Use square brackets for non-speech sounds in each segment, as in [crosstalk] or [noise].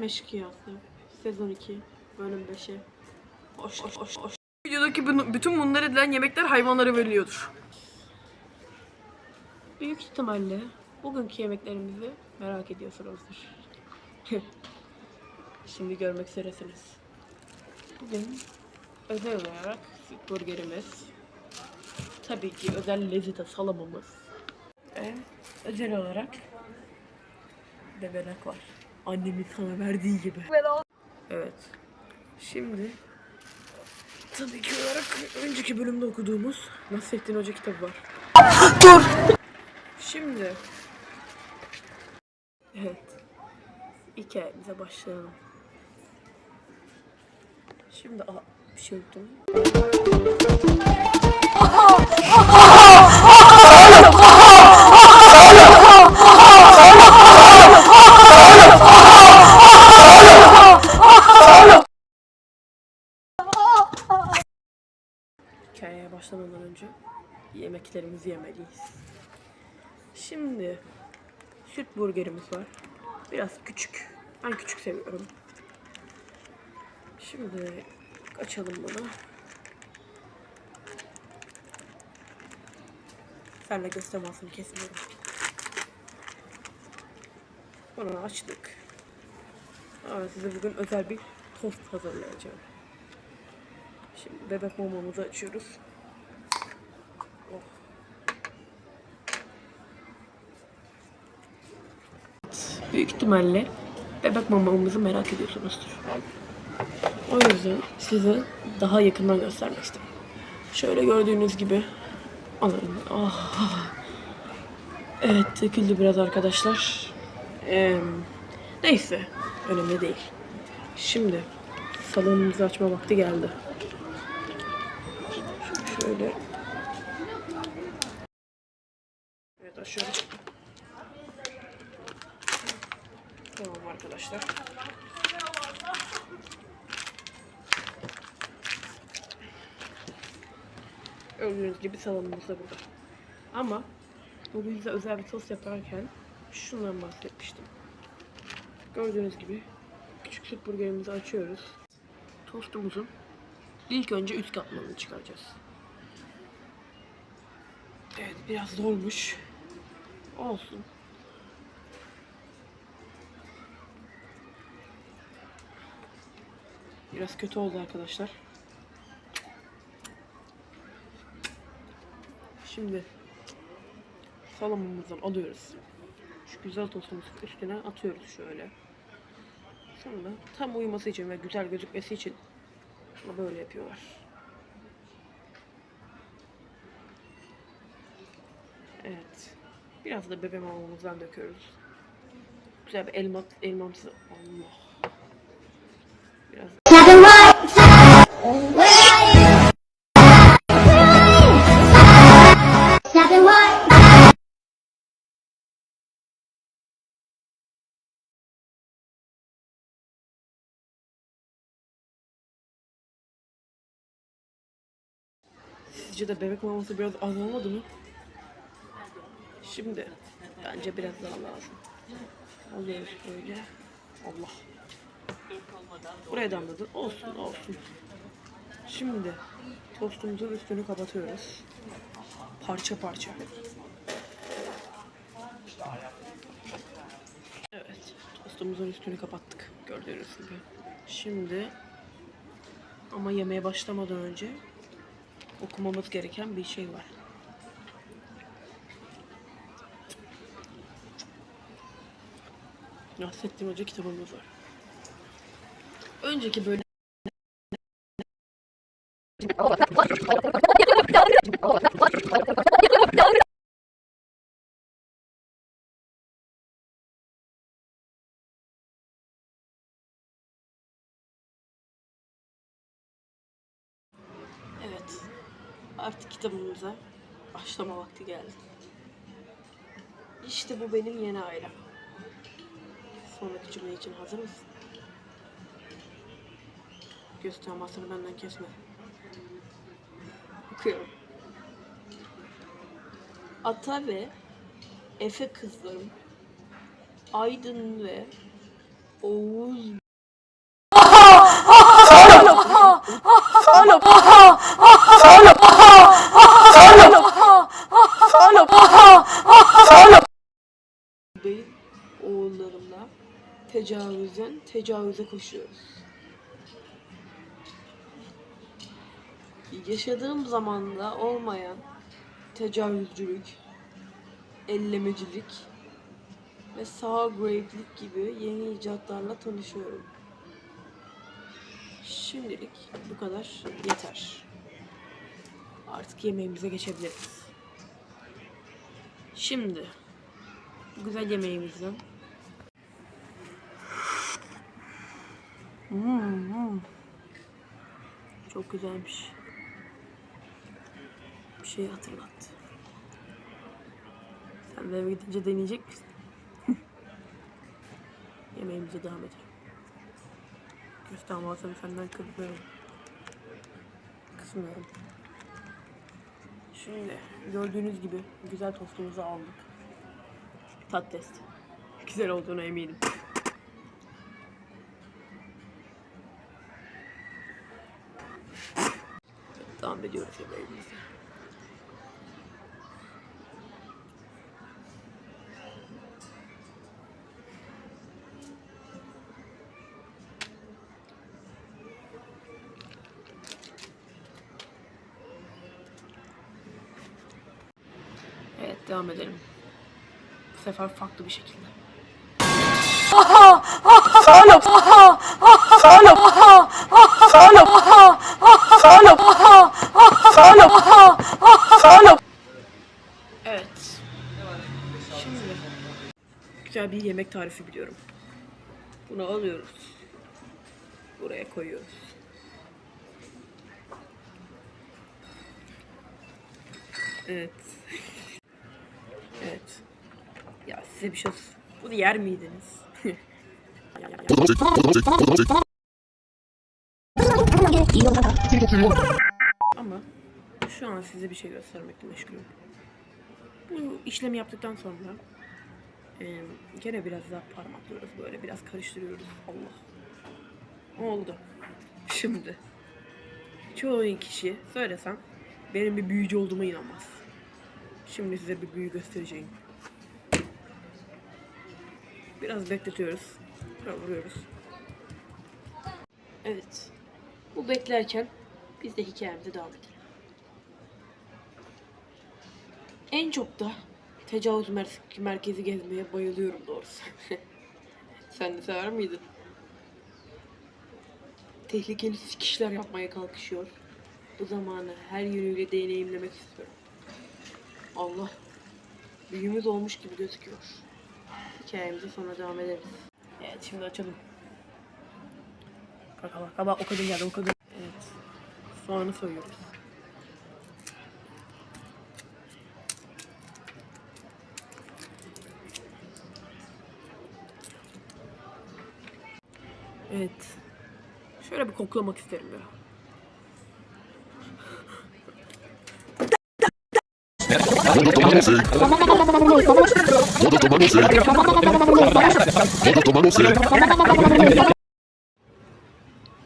Ev Eşkıyası. Sezon 2. Bölüm 5'e. Hoş hoş hoş hoş. Videodaki bunu- bütün bunlar edilen yemekler hayvanlara veriliyordur. Büyük ihtimalle bugünkü yemeklerimizi merak ediyorsunuzdur. [laughs] Şimdi görmek üzeresiniz. Bugün özel olarak burgerimiz. Tabii ki özel lezzete salamamız. Ve özel olarak bebenek var. Annemin sana verdiği gibi. Evet. Şimdi tabii ki olarak önceki bölümde okuduğumuz Nasrettin Hoca kitabı var. [laughs] Şimdi Evet. Hikayemize başlayalım. Şimdi aa, bir şey unuttum. Hikayeye başlamadan önce yemeklerimizi yemeliyiz. Şimdi süt burgerimiz var. Biraz küçük. Ben küçük seviyorum. Şimdi açalım bunu. Senle temasını kesmiyorum. Bunu açtık. Ama size bugün özel bir tost hazırlayacağım. Şimdi bebek mamamızı açıyoruz. Oh. Büyük ihtimalle bebek mamamızı merak ediyorsunuzdur. O yüzden size daha yakından göstermek istedim. Şöyle gördüğünüz gibi alın. Ah. Evet döküldü biraz arkadaşlar. Ee, neyse önemli değil. Şimdi salonumuzu açma vakti geldi. Şöyle Evet açıyorum. Tamam arkadaşlar. Gördüğünüz gibi salonumuz da burada. Ama bugün size özel bir tost yaparken şundan bahsetmiştim. Gördüğünüz gibi küçük süt burgerimizi açıyoruz. Tostumuzun ilk önce üst katmanını çıkaracağız. Evet biraz zormuş. Olsun. Biraz kötü oldu arkadaşlar. Şimdi salamımızdan alıyoruz. Şu güzel tostumuzun üstüne atıyoruz şöyle. Sonra tam uyuması için ve güzel gözükmesi için böyle yapıyorlar. Evet. Biraz da bebe mamamızdan döküyoruz. Güzel bir elma, elmamsı. Allah. Biraz? Sizce de bebek maması biraz az olmadı mı? Şimdi bence biraz daha lazım. Alıyoruz böyle. Allah. Buraya damladı. Olsun olsun. Şimdi tostumuzun üstünü kapatıyoruz. Parça parça. Evet. Tostumuzun üstünü kapattık. Gördüğünüz gibi. Şimdi ama yemeye başlamadan önce okumamız gereken bir şey var. Nasrettin Hoca kitabımız var. Önceki bölüm Evet. Artık kitabımıza başlama vakti geldi. İşte bu benim yeni ailem. Sonraki cümle için hazır mısın? Göz temasını benden kesme. Okuyorum. Ata ve Efe kızlarım Aydın ve Oğuz Bey oğullarımla tecavüzden tecavüze koşuyoruz. Yaşadığım zamanda olmayan tecavüzcülük, ellemecilik ve sağ grape'lik gibi yeni icatlarla tanışıyorum. Şimdilik bu kadar yeter. Artık yemeğimize geçebiliriz. Şimdi güzel yemeğimizden Hmm, hmm. Çok güzelmiş. Bir şey hatırlattı. Sen de eve gidince deneyecek misin? [laughs] Yemeğimize devam edelim. Göster malzeme senden kırmıyorum. Kısmıyorum. Şimdi gördüğünüz gibi güzel tostumuzu aldık. Tat test. Güzel olduğuna eminim. Devam ediyoruz yemeğimize. Evet devam edelim. Bu sefer farklı bir şekilde. Evet. Şimdi güzel bir yemek tarifi biliyorum. Bunu alıyoruz. Buraya koyuyoruz. Evet. Size bir şey Bunu yer miydiniz? Ama şu an size bir şey göstermekle meşgulüm. Bu işlemi yaptıktan sonra e, gene biraz daha parmaklıyoruz böyle biraz karıştırıyoruz. Allah. Oldu. Şimdi çoğu kişi söylesem benim bir büyücü olduğuma inanmaz. Şimdi size bir büyü göstereceğim. Biraz bekletiyoruz. Sonra vuruyoruz. Evet. Bu beklerken biz de hikayemize devam edelim. En çok da tecavüz mer- merkezi gezmeye bayılıyorum doğrusu. [laughs] Sen de sever miydin? Tehlikeli sikişler yapmaya kalkışıyor. Bu zamanı her yönüyle deneyimlemek istiyorum. Allah. Büyümüz olmuş gibi gözüküyor. Hikayemize sonra devam ederiz. Evet şimdi açalım. Bak bak bak o kadın geldi o kadın. Evet. Soğanı soyuyoruz. Evet. Şöyle bir koklamak isterim ya.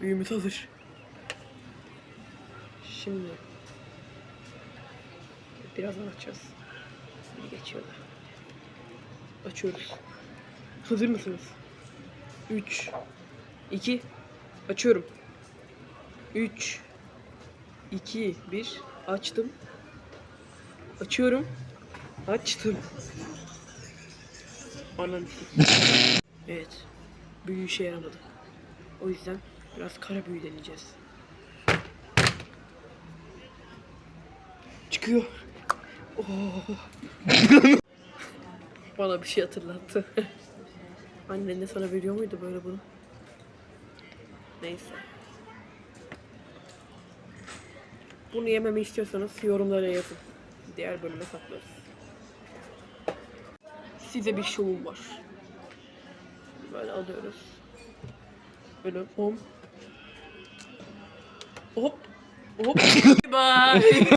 Büyümüz hazır. Şimdi birazdan açacağız. Biri geçiyorlar. Açıyoruz. Hazır mısınız? 3 2 Açıyorum. 3 2 1 Açtım. Açıyorum. Açtım. Ananı s- Evet. Büyü işe yaramadı. O yüzden biraz kara büyü deneyeceğiz. Çıkıyor. Oh. Bana bir şey hatırlattı. [laughs] Annen de sana veriyor muydu böyle bunu? Neyse. Bunu yememi istiyorsanız yorumlara yazın. Diğer bölüme saklarız. Size bir şovum var. Böyle alıyoruz. Böyle hop. Hop. Hop. [laughs] Bye.